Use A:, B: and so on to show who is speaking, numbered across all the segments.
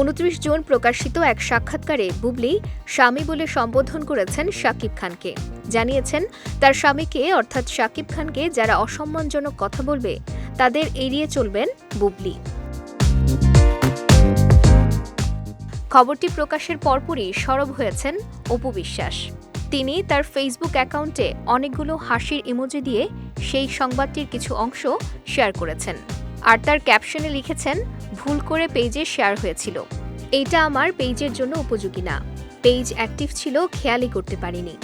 A: উনত্রিশ জুন প্রকাশিত এক সাক্ষাৎকারে বুবলি স্বামী বলে সম্বোধন করেছেন শাকিব খানকে। জানিয়েছেন, তার স্বামীকে, অর্থাৎ শাকিব খানকে, যারা অসম্মানজনক কথা বলবে, তাদের এড়িয়ে চলবেন বুবলি। খবরটি প্রকাশের পরপরই সরব হয়েছেন অপু বিশ্বাস। তিনি তার ফেসবুক অ্যাকাউন্টে অনেকগুলো হাসির ইমোজি দিয়ে সেই সংবাদটির কিছু অংশ শেয়ার করেছেন। আর তার ক্যাপশনে লিখেছেন, ভুল করে পেজে শেয়ার হয়েছিল। এইটা আমার পেজের জন্য উপযোগী না। পেজ অ্যাক্টিভ ছিল, খেয়ালই করতে পারিনি।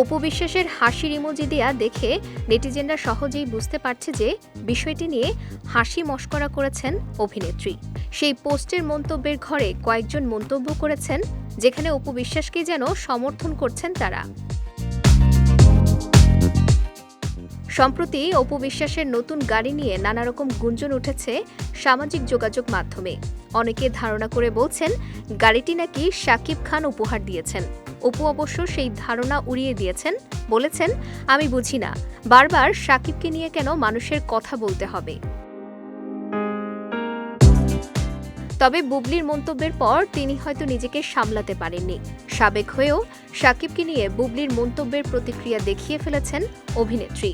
A: অপু বিশ্বাসের হাসির ইমোজি দেয়া দেখে নেটিজেনরা সহজেই বুঝতে পারছে যে বিষয়টি নিয়ে হাসি মস্করা করেছেন অভিনেত্রী। সেই পোস্টের মন্তব্যের ঘরে কয়েকজন মন্তব্য করেছেন, যেখানে অপু বিশ্বাসকে যেন সমর্থন করছেন তারা। সম্প্রতি অপু বিশ্বাসের নতুন গাড়ি নিয়ে নানা রকম গুঞ্জন উঠেছে সামাজিক যোগাযোগ মাধ্যমে। অনেকে ধারণা করে বলছেন, গাড়িটি নাকি শাকিব খান উপহার দিয়েছেন। অপু অবশ্য সেই ধারণা উড়িয়ে দিয়েছেন, বলেছেন, আমি বুঝি না, বারবার শাকিবকে নিয়ে কেন মানুষের কথা বলতে হবে? তবে বুবলির মন্তব্যের পর তিনি হয়তো নিজেকে সামলাতে পারেননি। সাবেক হয়েও সাকিবকে নিয়ে বুবলির মন্তব্যের প্রতিক্রিয়া দেখিয়ে ফেলেছেন অভিনেত্রী।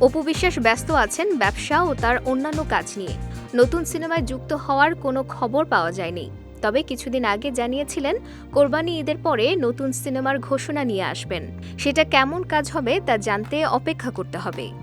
A: অপু বিশ্বাস ব্যস্ত আছেন ব্যবসা ও তার অন্যান্য কাজ নিয়ে। নতুন সিনেমায় যুক্ত হওয়ার কোনো খবর পাওয়া যায়নি। তবে কিছুদিন আগে জানিয়েছিলেন, কোরবানি ঈদের পরে নতুন সিনেমার ঘোষণা নিয়ে আসবেন। সেটা কেমন কাজ হবে তা জানতে অপেক্ষা করতে হবে।